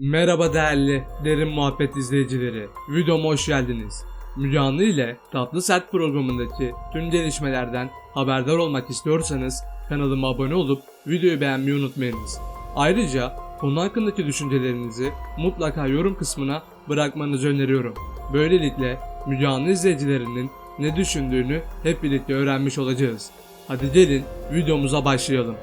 Merhaba değerli Derin Muhabbet izleyicileri. Videoma hoş geldiniz. Müge Anlı ile Tatlı Sert programındaki tüm gelişmelerden haberdar olmak istiyorsanız kanalıma abone olup videoyu beğenmeyi unutmayınız. Ayrıca konu hakkındaki düşüncelerinizi mutlaka yorum kısmına bırakmanızı öneriyorum. Böylelikle Müge Anlı izleyicilerinin ne düşündüğünü hep birlikte öğrenmiş olacağız. Hadi gelin videomuza başlayalım.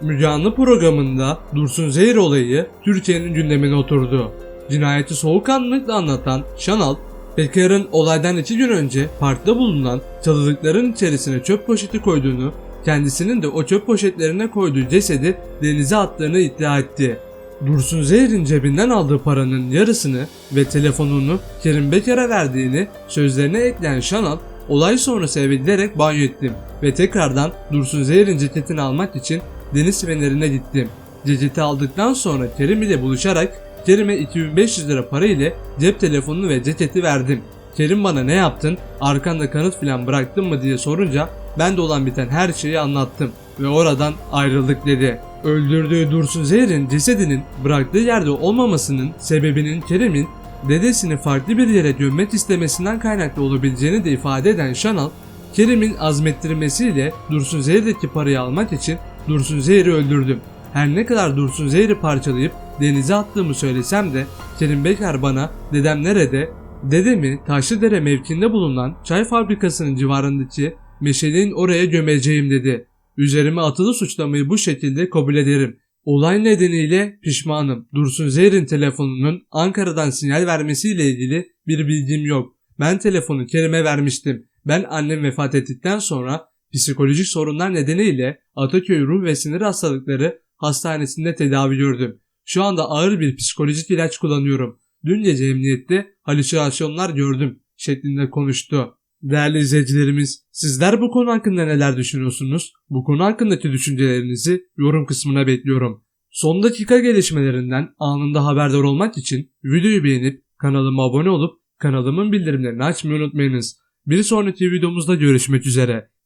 Müge programında Dursun Zehir olayı Türkiye'nin gündemine oturdu. Cinayeti soğukkanlılıkla anlatan Şanal, Pekar'ın olaydan iki gün önce parkta bulunan çalılıkların içerisine çöp poşeti koyduğunu, kendisinin de o çöp poşetlerine koyduğu cesedi denize attığını iddia etti. Dursun Zehir'in cebinden aldığı paranın yarısını ve telefonunu Kerim Bekar'a verdiğini sözlerine ekleyen Şanal, olay sonrası eve giderek banyo ettim ve tekrardan Dursun Zehir'in ceketini almak için deniz fenerine gittim. Ceketi aldıktan sonra Kerim ile buluşarak Kerim'e 2500 lira para ile cep telefonunu ve ceketi verdim. Kerim bana ne yaptın, arkanda kanıt filan bıraktın mı diye sorunca ben de olan biten her şeyi anlattım ve oradan ayrıldık dedi. Öldürdüğü Dursun Zehir'in cesedinin bıraktığı yerde olmamasının sebebinin Kerim'in dedesini farklı bir yere gömmek istemesinden kaynaklı olabileceğini de ifade eden Şanal, Kerim'in azmettirmesiyle Dursun Zehir'deki parayı almak için Dursun Zehir'i öldürdüm. Her ne kadar Dursun Zehir'i parçalayıp denize attığımı söylesem de Kerim Bekar bana dedem nerede, dedemi Taşlıdere mevkinde bulunan çay fabrikasının civarındaki meşeleğin oraya gömeceğim dedi. Üzerime atılı suçlamayı bu şekilde kabul ederim. Olay nedeniyle pişmanım. Dursun Zehir'in telefonunun Ankara'dan sinyal vermesiyle ilgili bir bilgim yok. Ben telefonu Kerim'e vermiştim. Ben annem vefat ettikten sonra psikolojik sorunlar nedeniyle Ataköy Ruh ve Sinir Hastalıkları Hastanesi'nde tedavi gördüm. Şu anda ağır bir psikolojik ilaç kullanıyorum. Dün gece emniyette halüsinasyonlar gördüm şeklinde konuştu. Değerli izleyicilerimiz, sizler bu konu hakkında neler düşünüyorsunuz? Bu konu hakkındaki düşüncelerinizi yorum kısmına bekliyorum. Son dakika gelişmelerinden anında haberdar olmak için videoyu beğenip kanalıma abone olup kanalımın bildirimlerini açmayı unutmayınız. Bir sonraki videomuzda görüşmek üzere.